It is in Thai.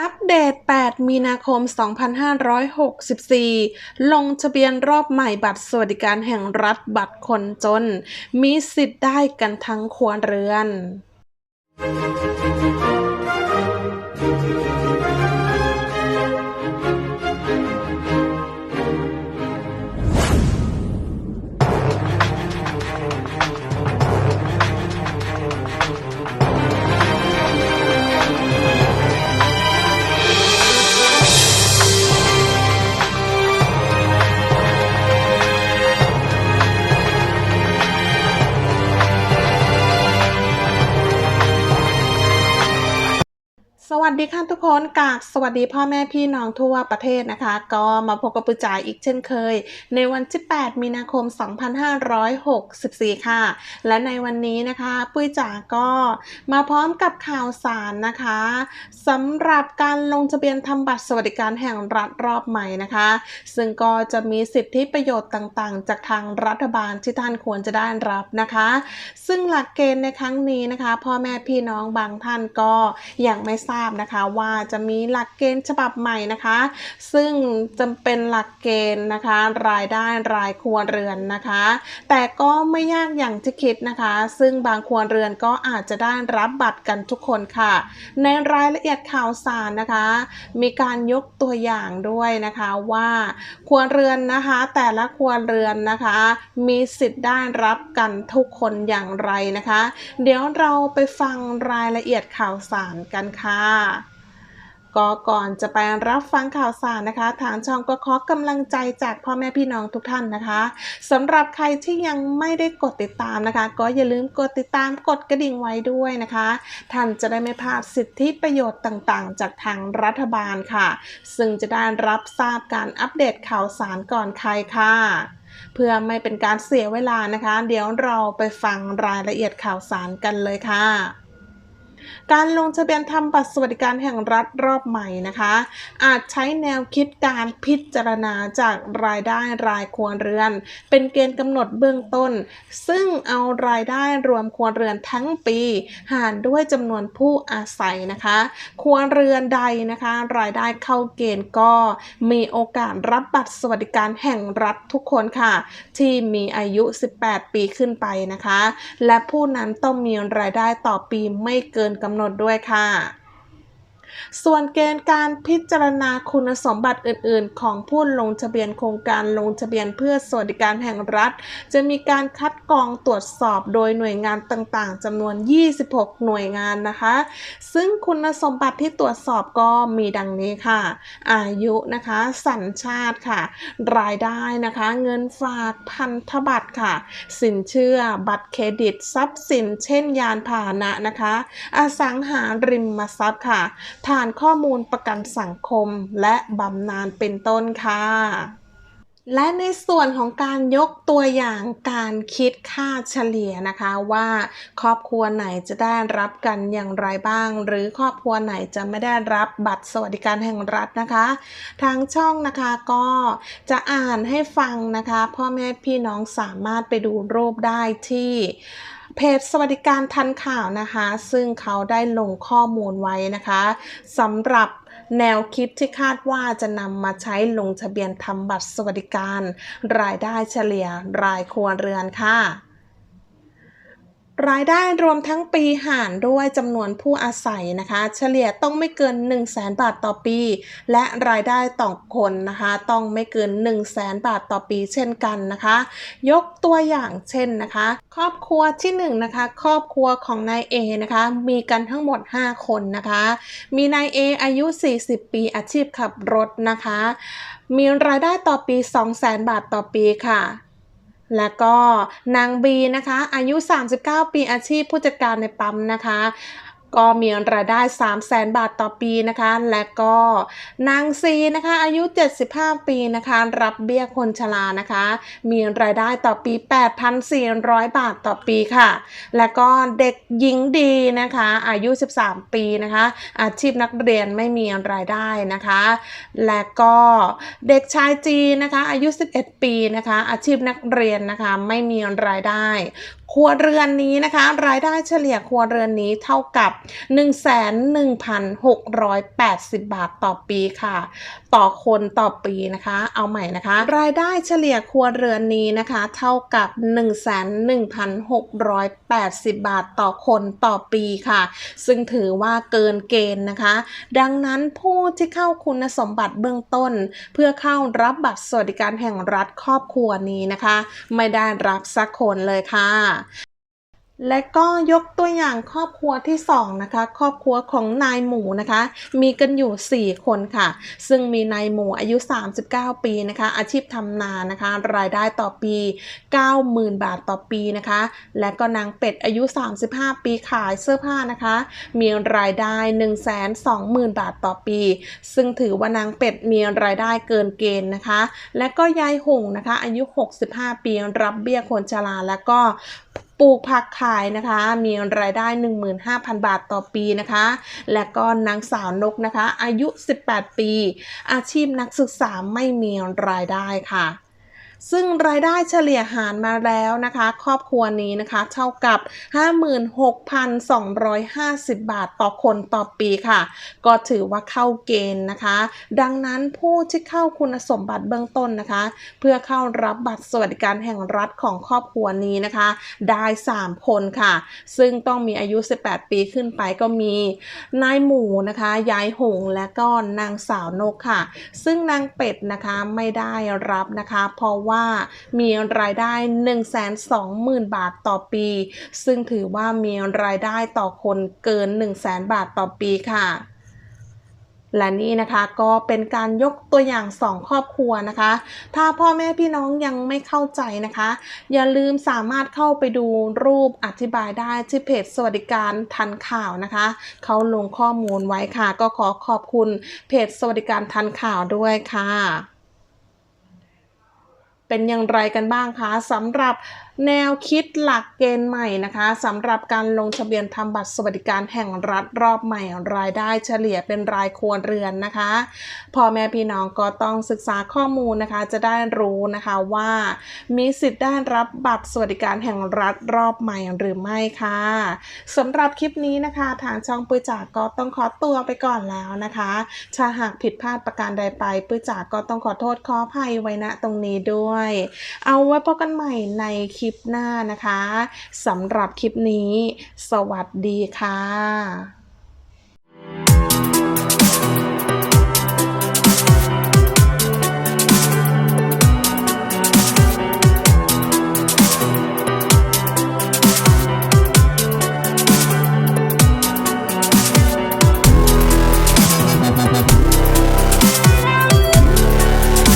อัปเดต 8 มีนาคม 2564 ลงทะเบียนรอบใหม่บัตรสวัสดิการแห่งรัฐบัตรคนจน มีสิทธิ์ได้กันทั้งครัวเรือน วัสดีค่ะทุกคนกากสวัสดีพ่อแม่พี่น้องทั่วประเทศนะคะ ก็มาพบกับปุจายอีกเช่นเคย ในวันที่ 8 มีนาคม 2564 ค่ะ และในวันนี้นะคะปุ้ยจ๋าก็มาพร้อมกับข่าวสารนะคะสำหรับการลงทะเบียนทำบัตรสวัสดิการแห่งรัฐรอบใหม่นะคะ ซึ่งก็จะมีสิทธิประโยชน์ต่างๆ จากทางรัฐบาลที่ท่านควรจะได้รับนะคะ ซึ่งหลักเกณฑ์ในครั้งนี้นะคะ พ่อแม่พี่น้องบางท่านก็ยังไม่ทราบนะคะว่าจะมีหลักเกณฑ์ฉบับใหม่นะคะ ซึ่งจำเป็นหลักเกณฑ์นะคะ รายได้รายครัวเรือนนะคะ แต่ก็ไม่ยากอย่างที่คิดนะคะ ซึ่งบางครัวเรือนก็อาจจะได้รับบัตรกันทุกคนค่ะ ในรายละเอียดข่าวสารนะคะ มีการยกตัวอย่างด้วยนะคะว่าครัวเรือนนะคะ แต่ละครัวเรือนนะคะ มีสิทธิ์ได้รับกันทุกคนอย่างไรนะคะ เดี๋ยวเราไปฟังรายละเอียดข่าวสารกันค่ะก็ก่อนจะไปรับฟังข่าวสารนะคะ ทางช่องก็ขอกำลังใจจากพ่อแม่พี่น้องทุกท่านนะคะสำหรับใครที่ยังไม่ได้กดติดตามนะคะ ก็อย่าลืมกดติดตามกดกระดิ่งไว้ด้วยนะคะ ท่านจะได้ไม่พลาดสิทธิประโยชน์ต่างๆ จากทางรัฐบาลค่ะ ซึ่งจะได้รับทราบการอัปเดตข่าวสารก่อนใครค่ะ เพื่อไม่เป็นการเสียเวลานะคะ เดี๋ยวเราไปฟังรายละเอียดข่าวสารกันเลยค่ะ การลงทะเบียนทำบัตรสวัสดิการแห่งรัฐรอบใหม่นะคะ อาจใช้แนวคิดการพิจารณาจากรายได้รายครัวเรือน เป็นเกณฑ์กำหนดเบื้องต้น ซึ่งเอารายได้รวมครัวเรือนทั้งปีหารด้วยจำนวนผู้อาศัยนะคะครัวเรือนใดนะคะ รายได้เข้าเกณฑ์ก็มีโอกาสรับบัตรสวัสดิการแห่งรัฐทุกคนค่ะ ที่มีอายุ 18 ปีขึ้นไปนะคะ และผู้นั้นต้องมีรายได้ต่อปีไม่เกินกำำหนดด้วยค่ะ ส่วนเกณฑ์การพิจารณาคุณสมบัติอื่น ๆ ของผู้ลงทะเบียนโครงการลงทะเบียนเพื่อสวัสดิการแห่งรัฐ จะมีการคัดกรองตรวจสอบโดยหน่วยงานต่าง ๆจำนวน 26 หน่วยงานนะคะ ซึ่งคุณสมบัติที่ตรวจสอบก็มีดังนี้ค่ะ อายุนะคะ สัญชาติค่ะ รายได้นะคะ เงินฝากพันธบัตรค่ะ สินเชื่อ บัตรเครดิต ทรัพย์สิน เช่น ยานพาหนะนะคะ อสังหาริมทรัพย์ค่ะฐานข้อมูลประกันสังคมและบำนาญเป็นต้นค่ะและในส่วนของการยกตัวอย่างการคิดค่าเฉลี่ยนะคะว่าครอบครัวไหนจะได้รับกันอย่างไรบ้าง หรือครอบครัวไหนจะไม่ได้รับบัตรสวัสดิการแห่งรัฐนะคะ ทางช่องนะคะก็จะอ่านให้ฟังนะคะ พ่อแม่พี่น้องสามารถไปดูรูปได้ที่ เพจสวัสดิการทันข่าวนะคะ ซึ่งเขาได้ลงข้อมูลไว้นะคะสำหรับแนวคิดที่คาดว่าจะนำมาใช้ลงทะเบียนทำบัตรสวัสดิการ รายได้เฉลี่ยรายครัวเรือนค่ะ รายได้รวมทั้งปีหารด้วยจำนวนผู้อาศัยนะคะ เฉลี่ยต้องไม่เกิน 1 0 0 0 0แบาทต่อปี และรายได้ต่อคนนะคะ ต้องไม่เกิน 1 0 0 0 0แบาทต่อปีเช่นกันนะคะ ยกตัวอย่างเช่นนะคะ ครอบครัวที่1นงนะคะครอบครัวของนาย A นะคะ มีกันทั้งหมด 5 คนนะคะ มีนาย A อายุ 40 ปีอาชีพขับรถนะคะ มีรายได้ต่อปี 200,000บาทต่อปีค่ะ แล้วก็นางบีนะคะ อายุ 39 ปีอาชีพผู้จัดการในปั๊มนะคะ ก็มีรายได้ 3 0 0แสนบาทต่อปีนะคะ และก็นางซีนะคะ อายุ 75 ปีนะคะ รับเบี้ยคนชรานะคะ มีรายได้ต่อปี 8,400 บาทต่อปีค่ะ และก็เด็กหญิงดีนะคะ อายุ 13 ปีนะคะ อาชีพนักเรียนไม่มีรายได้นะคะ และก็เด็กชายจีนะคะ อายุ 11 ปีนะคะ อาชีพนักเรียนนะคะ ไม่มีรายได้ ครัวเรือนนี้นะคะ รายได้เฉลี่ยครัวเรือนนี้เท่ากับ 11,680 บาทต่อปีค่ะ ต่อคนต่อปีนะคะ เอาใหม่นะคะ รายได้เฉลี่ยครัวเรือนนี้นะคะ เท่ากับ 11,680 บาทต่อคนต่อปีค่ะ ซึ่งถือว่าเกินเกณฑ์นะคะ ดังนั้นผู้ที่เข้าคุณสมบัติเบื้องต้น เพื่อเข้ารับบัตรสวัสดิการแห่งรัฐครอบครัวนี้นะคะ ไม่ได้รับสักคนเลยค่ะ啦。 และก็ยกตัวอย่างครอบครัวที่2นะคะครอบครัวของนายหมูนะคะ มีกันอยู่ 4 คนค่ะ ซึ่งมีนายหมูอายุ 39 ปีนะคะ อาชีพทำนานะคะ รายได้ต่อปี 90,000 บาทต่อปีนะคะ และก็นางเป็ดอายุ 35 ปีขายเสื้อผ้านะคะ มีรายได้ 120,000 บาทต่อปี ซึ่งถือว่านางเป็ดมีรายได้เกินเกณฑ์นะคะ และก็ยายหงนะคะอายุ 65 ปีรับเบี้ยคนชราและก็ ปลูกผักขายนะคะ มีรายได้ 15,000 บาทต่อปีนะคะ และก็นางสาวนกนะคะ อายุ 18 ปี อาชีพนักศึกษาไม่มีรายได้ค่ะ ซึ่งรายได้เฉลี่ยหารมาแล้วนะคะ ครอบครัวนี้นะคะเท่ากับ 56,250 บาทต่อคนต่อปีค่ะ ก็ถือว่าเข้าเกณฑ์นะคะ ดังนั้นผู้ที่เข้าคุณสมบัติเบื้องต้นนะคะ เพื่อเข้ารับบัตรสวัสดิการแห่งรัฐของครอบครัวนี้นะคะ ได้ 3 คนค่ะ ซึ่งต้องมีอายุ 18 ปีขึ้นไปก็มีนายหมูนะคะยายหงและก็นางสาวนกค่ะ ซึ่งนางเป็ดนะคะไม่ได้รับนะคะเพราะว่ามีรายได้ 120,000 บาทต่อปี ซึ่งถือว่ามีรายได้ต่อคนเกิน 100,000 บาทต่อปีค่ะและนี่นะคะก็เป็นการยกตัวอย่าง 2 ครอบครัวนะคะ ถ้าพ่อแม่พี่น้องยังไม่เข้าใจนะคะ อย่าลืมสามารถเข้าไปดูรูปอธิบายได้ที่เพจสวัสดิการทันข่าวนะคะ เขาลงข้อมูลไว้ค่ะ ก็ขอขอบคุณเพจสวัสดิการทันข่าวด้วยค่ะ เป็นอย่างไรกันบ้างคะสำหรับ แนวคิดหลักเกณฑ์ใหม่นะคะสำหรับการลงทะเบียนทำบัตรสวัสดิการแห่งรัฐรอบใหม่รายได้เฉลี่ยเป็นรายครัวเรือนนะคะพ่อแม่พี่น้องก็ต้องศึกษาข้อมูลนะคะจะได้รู้นะคะว่ามีสิทธิ์ได้รับบัตรสวัสดิการแห่งรัฐรอบใหม่หรือไม่ค่ะสำหรับคลิปนี้นะคะทางช่องปุยจากก็ต้องขอตัวไปก่อนแล้วนะคะถ้าหากผิดพลาดประการใดไปปุยจากก็ต้องขอโทษขออภัยไว้ณตรงนี้ด้วย เอาไว้พบกันใหม่ในคลิปลิปหน้านะคะสำหรับคลิปนี้ สวัสดีค่ะ